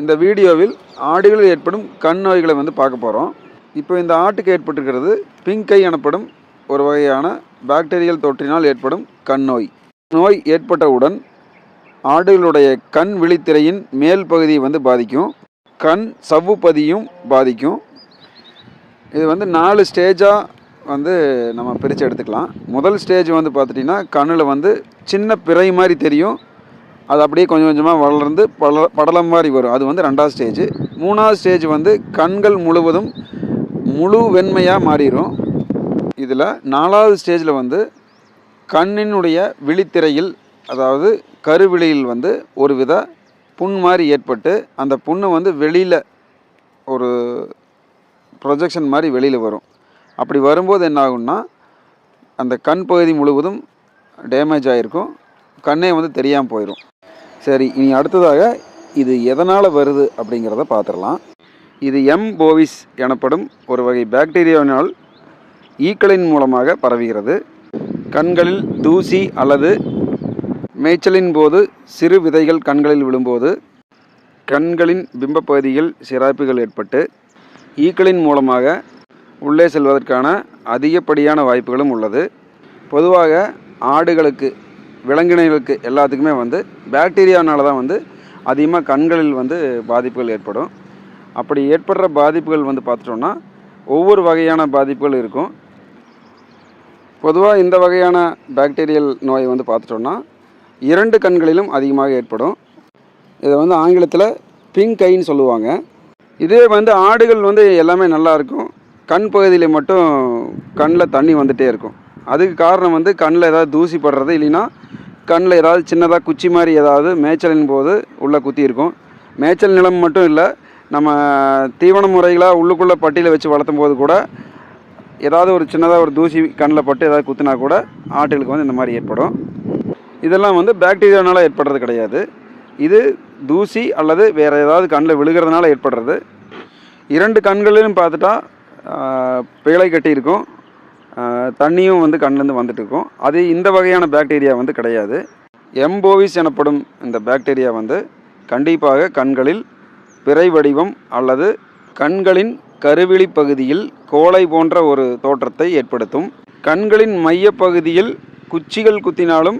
இந்த வீடியோவில் ஆடுகளில் ஏற்படும் கண் நோய்களை வந்து பார்க்க போகிறோம் இப்போ இந்த ஆட்டுக்கு ஏற்பட்டிருக்கிறது பிங்க் எனப்படும் ஒரு வகையான பாக்டீரியல் தொற்றினால் ஏற்படும் கண் நோய். நோய் ஏற்பட்டவுடன் ஆடுகளுடைய கண் விழித்திரையின் மேல் பகுதியை வந்து பாதிக்கும். கண் சவ்வுப்பதியும் பாதிக்கும். இது வந்து நாலு ஸ்டேஜாக வந்து நம்ம பிரித்து எடுத்துக்கலாம். முதல் ஸ்டேஜ் வந்து பார்த்துட்டிங்கன்னா கண்ணில் வந்து சின்ன பிறை மாதிரி தெரியும். அது அப்படியே கொஞ்சம் கொஞ்சமாக வளர்ந்து பல படலம் மாதிரி வரும். அது வந்து ரெண்டாவது ஸ்டேஜ் மூணாவது ஸ்டேஜ் வந்து கண்கள் முழுவதும் முழு வெண்மையாக மாறிடும் இதில் நாலாவது ஸ்டேஜில் வந்து கண்ணினுடைய விழித்திரையில் அதாவது கருவிழியில் வந்து ஒரு வித புண் மாதிரி ஏற்பட்டு அந்த புண்ணு வந்து வெளியில் ஒரு ப்ரொஜெக்ஷன் மாதிரி வெளியில் வரும். அப்படி வரும்போது என்ன ஆகும்னா அந்த கண் பகுதி முழுவதும் டேமேஜ் ஆகிருக்கும் கண்ணே வந்து தெரியாமல் போயிடும் சரி இனி அடுத்ததாக இது எதனால் வருது அப்படிங்கிறத பார்த்துடலாம். இது எம் போவிஸ் எனப்படும் ஒரு வகை பாக்டீரியாவினால் ஈக்களின் மூலமாக பரவுகிறது. கண்களில் தூசி அல்லது மேய்ச்சலின் போது சிறு விதைகள் கண்களில் விழும்போது கண்களின் பிம்ப பகுதியில் சிராய்ப்புகள் ஏற்பட்டு ஈக்களின் மூலமாக உள்ளே செல்வதற்கான அதிகப்படியான வாய்ப்புகளும் உள்ளது. பொதுவாக ஆடுகளுக்கு விலங்கினங்களுக்கு எல்லாத்துக்குமே வந்து பேக்டீரியானால தான் வந்து அதிகமாக கண்களில் வந்து பாதிப்புகள் ஏற்படும். அப்படி ஏற்படுற பாதிப்புகள் வந்து பார்த்துட்டோம்னா ஒவ்வொரு வகையான பாதிப்புகள் இருக்கும். பொதுவாக இந்த வகையான பாக்டீரியல் நோய் வந்து பார்த்துட்டோம்னா இரண்டு கண்களிலும் அதிகமாக ஏற்படும். இதை வந்து ஆங்கிலத்தில் பிங்க் ஐன்னு சொல்லுவாங்க. இதே வந்து ஆடுகள் வந்து எல்லாமே நல்லா இருக்கும். கண் பகுதியில் மட்டும் கண்ணில் தண்ணி வந்துகிட்டே இருக்கும். அதுக்கு காரணம் வந்து கண்ணில் ஏதாவது தூசி படுறது இல்லைன்னா கண்ணில் ஏதாவது சின்னதாக குச்சி மாதிரி ஏதாவது மேய்ச்சலின் போது உள்ளே குத்தி இருக்கும். மேய்ச்சல் நிலம் மட்டும் இல்லை நம்ம தீவன முறைகளாக உள்ளுக்குள்ளே பட்டியில் வச்சு வளர்த்தும் போது கூட ஏதாவது ஒரு சின்னதாக ஒரு தூசி கண்ணில் பட்டு ஏதாவது குத்துனா கூட ஆட்டுகளுக்கு வந்து இந்த மாதிரி ஏற்படும். இதெல்லாம் வந்து பாக்டீரியானால ஏற்படுறது கிடையாது. இது தூசி அல்லது வேறு ஏதாவது கண்ணில் விழுகிறதுனால ஏற்படுறது. இரண்டு கண்களிலும் பார்த்துட்டா பிழை கட்டி இருக்கும். தண்ணியும் வந்து கண்ணிலேருந்து வந்துட்டு இருக்கும் அது இந்த வகையான பாக்டீரியா வந்து கிடையாது. எம்போவிஸ் எனப்படும் இந்த பாக்டீரியா வந்து கண்டிப்பாக கண்களில் பிறை வடிவம் அல்லது கண்களின் கருவிழி பகுதியில் கோலை போன்ற ஒரு தோற்றத்தை ஏற்படுத்தும். கண்களின் மையப்பகுதியில் குச்சிகள் குத்தினாலும்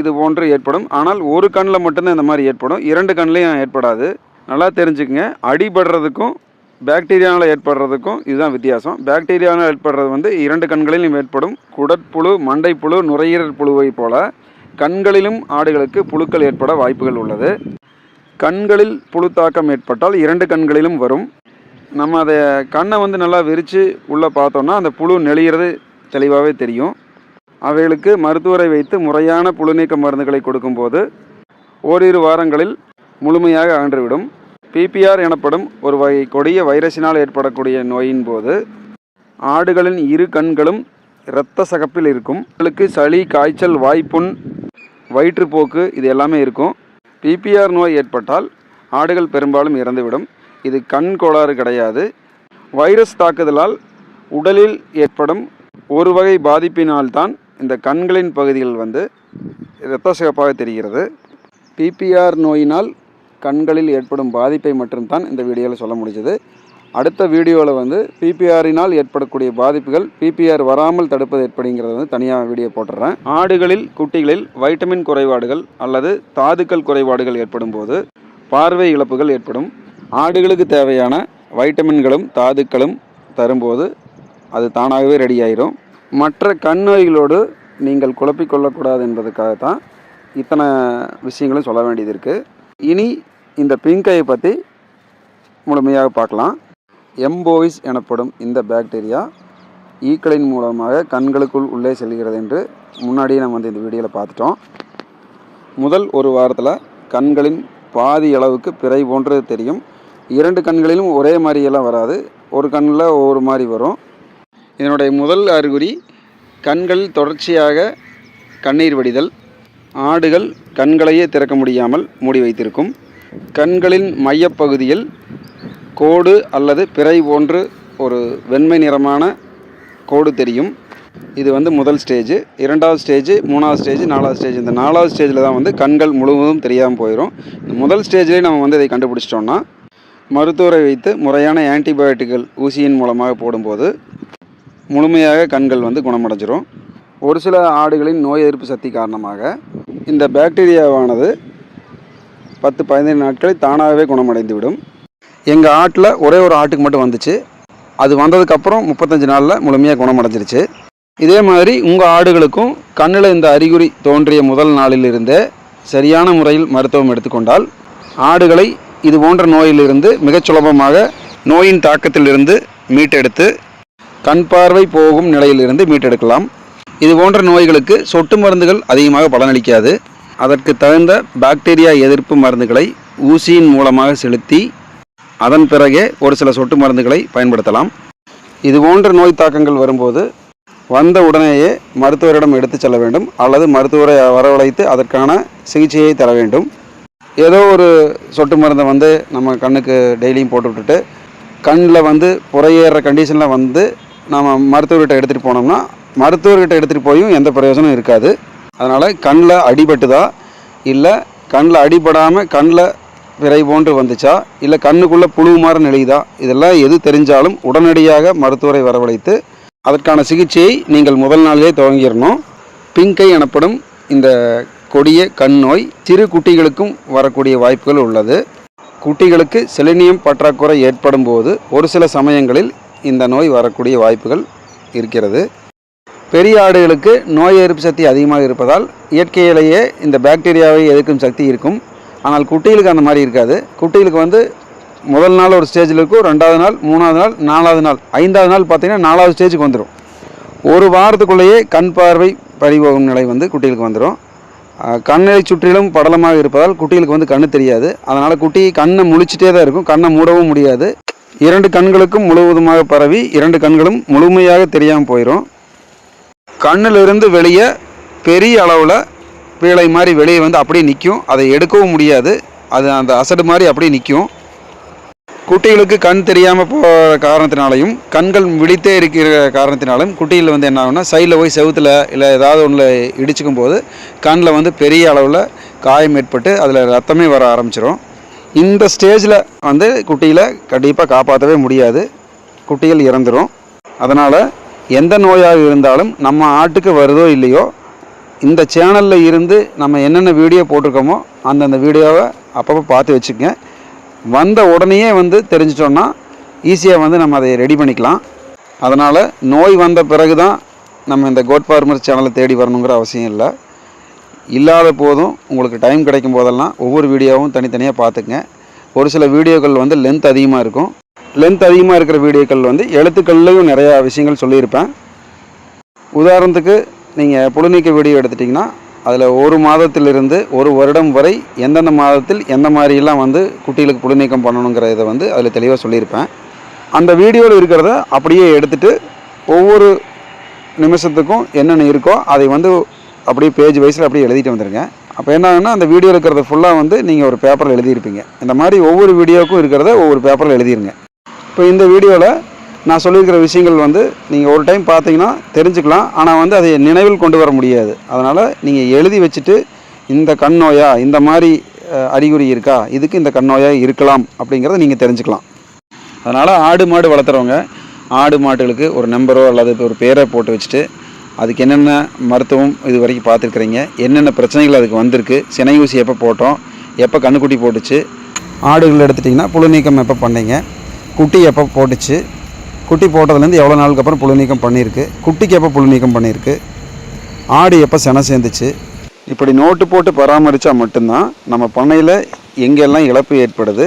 இது போன்று ஏற்படும். ஆனால் ஒரு கண்ணில் மட்டும்தான் இந்த மாதிரி ஏற்படும். இரண்டு கண்ணிலையும் ஏற்படாது. நல்லா தெரிஞ்சுக்கங்க. அடிபடுறதுக்கும் பாக்டீரியாவில் ஏற்படுறதுக்கும் இதுதான் வித்தியாசம். பாக்டீரியாவில் ஏற்படுறது வந்து இரண்டு கண்களிலும் ஏற்படும் குடற்புழு மண்டைப்புழு நுரையீரல் புழுவை போல கண்களிலும் ஆடுகளுக்கு புழுக்கள் ஏற்பட வாய்ப்புகள் உள்ளது. கண்களில் புழு தாக்கம் ஏற்பட்டால் இரண்டு கண்களிலும் வரும். நம்ம அதை கண்ணை வந்து நல்லா விரித்து உள்ளே பார்த்தோம்னா அந்த புழு நெளிகிறது தெளிவாகவே தெரியும். அவைகளுக்கு மருத்துவரை வைத்து முறையான புழு நீக்க மருந்துகளை கொடுக்கும்போது ஓரிரு வாரங்களில் முழுமையாக அகன்றுவிடும். பிபிஆர் எனப்படும் ஒரு வகை கொடிய வைரஸினால் ஏற்படக்கூடிய நோயின் போது ஆடுகளின் இரு கண்களும் இரத்த சகப்பில் இருக்கும். அவர்களுக்கு சளி காய்ச்சல் வாய்ப்புண் வயிற்றுப்போக்கு இது எல்லாமே இருக்கும். பிபிஆர் நோய் ஏற்பட்டால் ஆடுகள் பெரும்பாலும் இறந்துவிடும். இது கண் கோளாறு கிடையாது. வைரஸ் தாக்குதலால் உடலில் ஏற்படும் ஒரு வகை பாதிப்பினால்தான் இந்த கண்களின் பகுதிகள் வந்து இரத்த சிகப்பாக தெரிகிறது. பிபிஆர் நோயினால் கண்களில் ஏற்படும் பாதிப்பை மட்டும்தான் இந்த வீடியோவில் சொல்ல முடிஞ்சது. அடுத்த வீடியோவில் வந்து பிபிஆரினால் ஏற்படக்கூடிய பாதிப்புகள் பிபிஆர் வராமல் தடுப்பது எப்படிங்கிறத வந்து தனியாக வீடியோ போட்டுறேன். ஆடுகளில் குட்டிகளில் வைட்டமின் குறைபாடுகள் அல்லது தாதுக்கள் குறைபாடுகள் ஏற்படும் போது பார்வை இழப்புகள் ஏற்படும். ஆடுகளுக்கு தேவையான வைட்டமின்களும் தாதுக்களும் தரும்போது அது தானாகவே ரெடி ஆயிரும் மற்ற கண் நோய்களோடு நீங்கள் குழப்பிக்கொள்ளக்கூடாது என்பதுக்காகத்தான் இத்தனை விஷயங்களும் சொல்ல வேண்டியது இருக்குது இனி இந்த பிங்கையை பற்றி முழுமையாக பார்க்கலாம். எம்போவிஸ் எனப்படும் இந்த பாக்டீரியா ஈக்களின் மூலமாக கண்களுக்குள் உள்ளே செல்கிறது என்று முன்னாடியே நம்ம வந்து இந்த வீடியோவில் பார்த்துட்டோம். முதல் ஒரு வாரத்தில் கண்களின் பாதி அளவுக்கு பிறை போன்றது தெரியும். இரண்டு கண்களிலும் ஒரே மாதிரியெல்லாம் வராது. ஒரு கண்ணில் ஒவ்வொரு மாதிரி வரும். இதனுடைய முதல் அறிகுறி கண்கள் தொடர்ச்சியாக கண்ணீர் வடிதல் ஆடுகள் கண்களையே திறக்க முடியாமல் மூடி வைத்திருக்கும். கண்களின் மையப்பகுதியில் கோடு அல்லது பிறை போன்று ஒரு வெண்மை நிறமான கோடு தெரியும். இது வந்து முதல் ஸ்டேஜ் இரண்டாவது ஸ்டேஜ் மூணாவது ஸ்டேஜ் நாலாவது ஸ்டேஜ் இந்த நாலாவது ஸ்டேஜில் தான் வந்து கண்கள் முழுவதும் தெரியாமல் போயிடும் இந்த முதல் ஸ்டேஜ்லேயே நம்ம வந்து இதை கண்டுபிடிச்சிட்டோம்னா மருத்துவரை வைத்து முறையான ஆன்டிபயோட்டிக்கள் ஊசியின் மூலமாக போடும்போது முழுமையாக கண்கள் வந்து குணமடைஞ்சிரும். ஒரு சில ஆடுகளின் நோய் எதிர்ப்பு சக்தி காரணமாக இந்த பாக்டீரியாவானது பத்து பதினைந்து நாட்களில் தானாகவே குணமடைந்து விடும் எங்கள் ஆட்டில் ஒரே ஒரு ஆட்டுக்கு மட்டும் வந்துச்சு. அது வந்ததுக்கப்புறம் முப்பத்தஞ்சு நாளில் முழுமையாக குணமடைஞ்சிருச்சு. இதே மாதிரி உங்கள் ஆடுகளுக்கும் கண்ணில் இந்த அறிகுறி தோன்றிய முதல் நாளிலிருந்தே சரியான முறையில் மருத்துவம் எடுத்துக்கொண்டால் ஆடுகளை இது போன்ற நோயிலிருந்து மிகச் சுலபமாக நோயின் தாக்கத்திலிருந்து மீட்டெடுத்து கண் பார்வை போகும் நிலையிலிருந்து மீட்டெடுக்கலாம். இது போன்ற நோய்களுக்கு சொட்டு மருந்துகள் அதிகமாக பலனளிக்காது. அதற்கு தகுந்த பாக்டீரியா எதிர்ப்பு மருந்துகளை ஊசியின் மூலமாக செலுத்தி அதன் பிறகே ஒரு சில சொட்டு மருந்துகளை பயன்படுத்தலாம். இது போன்ற நோய் தாக்கங்கள் வரும்போது வந்த உடனேயே மருத்துவரிடம் எடுத்து செல்ல வேண்டும் அல்லது மருத்துவரை வரவழைத்து அதற்கான சிகிச்சையை தர வேண்டும். ஏதோ ஒரு சொட்டு மருந்தை வந்து நம்ம கண்ணுக்கு டெய்லியும் போட்டு விட்டுட்டு கண்ணில் வந்து புறையேற கண்டிஷனில் வந்து நம்ம மருத்துவர்கிட்ட எடுத்துகிட்டு போனோம்னா மருத்துவர்கிட்ட எடுத்துகிட்டு போயும் எந்த பிரயோஜனம் இருக்காது. அதனால் கண்ணில் அடிபட்டுதா? இல்லை கண்ணில் அடிபடாமல் கண்ணில் விரை போன்று வந்துச்சா? இல்லை கண்ணுக்குள்ளே புழு மாற நெளியுதா? இதெல்லாம் எது தெரிஞ்சாலும் உடனடியாக மருத்துவரை வரவழைத்து அதற்கான சிகிச்சையை நீங்கள் முதல் நாளிலே துவங்கிடணும். பிங்கை எனப்படும் இந்த கொடிய கண் நோய் சிறு குட்டிகளுக்கும் வரக்கூடிய வாய்ப்புகள் உள்ளது. குட்டிகளுக்கு செலினியம் பற்றாக்குறை ஏற்படும் போது ஒரு சில சமயங்களில் இந்த நோய் வரக்கூடிய வாய்ப்புகள் இருக்கிறது. பெரிய ஆடுகளுக்கு நோய் எதிர்ப்பு சக்தி அதிகமாக இருப்பதால் இயற்கையிலேயே இந்த பாக்டீரியாவை எதிர்க்கும் சக்தி இருக்கும். ஆனால் குட்டிகளுக்கு அந்த மாதிரி இருக்காது. குட்டிகளுக்கு வந்து முதல் நாள் ஒரு ஸ்டேஜில் இருக்கும் ரெண்டாவது நாள் மூணாவது நாள் நாலாவது நாள் ஐந்தாவது நாள் பார்த்தீங்கன்னா நாலாவது ஸ்டேஜுக்கு வந்துடும் ஒரு வாரத்துக்குள்ளேயே கண் பார்வை பறிபோகும் நிலை வந்து குட்டிகளுக்கு வந்துடும் கண்ணை சுற்றிலும் படலமாக இருப்பதால் குட்டிகளுக்கு வந்து கண்ணு தெரியாது. அதனால் குட்டி கண்ணை முழிச்சிட்டே தான் இருக்கும். கண்ணை மூடவும் முடியாது. இரண்டு கண்களுக்கும் முழுவதுமாக பரவி இரண்டு கண்களும் முழுமையாக தெரியாமல் போயிடும் கண்ணிலிருந்து வெளியே பெரிய அளவில் பீளை மாதிரி வெளியே வந்து அப்படியே நிற்கும் அதை எடுக்கவும் முடியாது. அது அந்த அசடு மாதிரி அப்படியே நிற்கும் குட்டிகளுக்கு கண் தெரியாமல் போகிற காரணத்தினாலையும் கண்கள் விழித்தே இருக்கிற காரணத்தினாலும் குட்டிகள் வந்து என்ன ஆகும்னா சைடில் போய் செவுத்தில் இல்லை ஏதாவது ஒன்றில் இடிச்சுக்கும் போது கண்ணில் வந்து பெரிய அளவில் காயம் ஏற்பட்டு அதில் ரத்தமே வர ஆரம்பிச்சிடும் இந்த ஸ்டேஜில் வந்து குட்டியில் கண்டிப்பாக காப்பாற்றவே முடியாது. குட்டிகள் இறந்துரும். அதனால் எந்த நோயாக இருந்தாலும் நம்ம ஆட்டுக்கு வருதோ இல்லையோ இந்த சேனலில் இருந்து நம்ம என்னென்ன வீடியோ போட்டிருக்கோமோ அந்தந்த வீடியோவை அப்பப்போ பார்த்து வச்சுக்கங்க. வந்த உடனேயே வந்து தெரிஞ்சிட்டோன்னா ஈஸியாக வந்து நம்ம அதை ரெடி பண்ணிக்கலாம். அதனால் நோய் வந்த பிறகு தான் நம்ம இந்த கோட் ஃபார்மர் சேனலை தேடி வரணுங்கிற அவசியம் இல்லை. இல்லாத போதும் உங்களுக்கு டைம் கிடைக்கும் போதெல்லாம் ஒவ்வொரு வீடியோவும் தனித்தனியாக பார்த்துக்குங்க. ஒரு சில வீடியோக்கள் வந்து லென்த் அதிகமாக இருக்கும். லென்த் அதிகமாக இருக்கிற வீடியோக்கள் வந்து எழுத்துக்கள்லையும் நிறையா விஷயங்கள் சொல்லியிருப்பேன். உதாரணத்துக்கு நீங்கள் புழுநீக்க வீடியோ எடுத்துட்டிங்கன்னா அதில் ஒரு மாதத்திலிருந்து ஒரு வருடம் வரை எந்தெந்த மாதத்தில் எந்த மாதிரிலாம் வந்து குட்டிகளுக்கு புழுநீக்கம் பண்ணணுங்கிற இதை வந்து அதில் தெளிவாக சொல்லியிருப்பேன். அந்த வீடியோவில் இருக்கிறத அப்படியே எடுத்துகிட்டு ஒவ்வொரு நிமிஷத்துக்கும் என்னென்ன இருக்கோ அதை வந்து அப்படியே பேஜ் வைஸில் அப்படியே எழுதிட்டு வந்துடுங்க அப்போ என்ன அந்த வீடியோ இருக்கிறத ஃபுல்லாக வந்து நீங்கள் ஒரு பேப்பரில் எழுதியிருப்பீங்க. இந்த மாதிரி ஒவ்வொரு வீடியோவுக்கும் இருக்கிறத ஒவ்வொரு பேப்பரில் எழுதிருங்க. இப்போ இந்த வீடியோவில் நான் சொல்லியிருக்கிற விஷயங்கள் வந்து நீங்கள் ஒரு டைம் பார்த்தீங்கன்னா தெரிஞ்சுக்கலாம். ஆனால் வந்து அதை நினைவில் கொண்டு வர முடியாது. அதனால் நீங்கள் எழுதி வச்சுட்டு இந்த கண் நோயா இந்த மாதிரி அறிகுறி இருக்கா? இதுக்கு இந்த கண் நோயா இருக்கலாம் அப்படிங்கிறத நீங்கள் தெரிஞ்சுக்கலாம். அதனால் ஆடு மாடு வளர்த்துறவங்க ஆடு மாடுகளுக்கு ஒரு நம்பரோ அல்லது ஒரு பேரை போட்டு வச்சுட்டு அதுக்கு என்னென்ன மருத்துவம் இது வரைக்கும் பார்த்துருக்குறீங்க? என்னென்ன பிரச்சனைகள் அதுக்கு வந்திருக்கு? சினை ஊசி எப்போ போட்டோம்? எப்போ கண்ணுக்குட்டி போட்டுச்சு? ஆடுகள் எடுத்துட்டிங்கன்னா புழு நீக்கம் எப்போ பண்ணீங்க? குட்டி எப்போ போட்டுச்சு? குட்டி போட்டதுலேருந்து எவ்வளோ நாளுக்கு அப்புறம் புழு நீக்கம் பண்ணியிருக்கு? குட்டிக்கு எப்போ புழு நீக்கம் பண்ணியிருக்கு? ஆடு எப்போ செனை சேர்ந்துச்சு? இப்படி நோட்டு போட்டு பராமரித்தா மட்டும்தான் நம்ம பண்ணையில் எங்கெல்லாம் இழப்பு ஏற்படுது?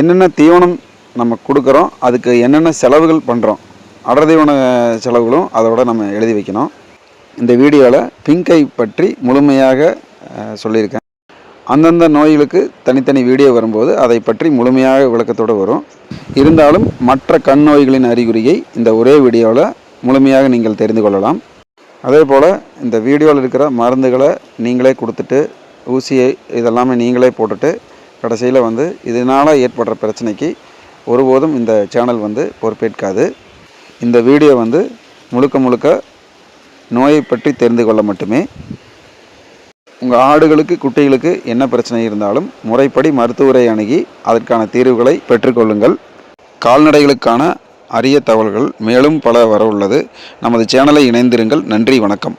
என்னென்ன தீவனம் நம்ம கொடுக்குறோம்? அதுக்கு என்னென்ன செலவுகள் பண்ணுறோம் அடர் தீவன செலவுகளும் அதோட நம்ம எழுதி வைக்கணும். இந்த வீடியோவில் பிங்கை பற்றி முழுமையாக சொல்லியிருக்கேன். அந்தந்த நோய்களுக்கு தனித்தனி வீடியோ வரும்போது அதை பற்றி முழுமையாக விளக்கத்தோடு வரும். இருந்தாலும் மற்ற கண் நோய்களின் அறிகுறியை இந்த ஒரே வீடியோவில் முழுமையாக நீங்கள் தெரிந்து கொள்ளலாம். அதே போல் இந்த வீடியோவில் இருக்கிற மருந்துகளை நீங்களே கொடுத்துட்டு ஊசியை இதெல்லாமே நீங்களே போட்டுட்டு கடைசியில் வந்து இதனால் ஏற்படுற பிரச்சனைக்கு ஒருபோதும் இந்த சேனல் வந்து பொறுப்பேற்காது. இந்த வீடியோ வந்து முழுக்க முழுக்க நோயை பற்றி தெரிந்து கொள்ள மட்டுமே. உங்கள் ஆடுகளுக்கு குட்டிகளுக்கு என்ன பிரச்சனை இருந்தாலும் முறைப்படி மருத்துவரை அணுகி அதற்கான தீர்வுகளை பெற்றுக்கொள்ளுங்கள். கால்நடைகளுக்கான அரிய தகவல்கள் மேலும் பல வர உள்ளது. நமது சேனலை இணைந்திருங்கள். நன்றி வணக்கம்.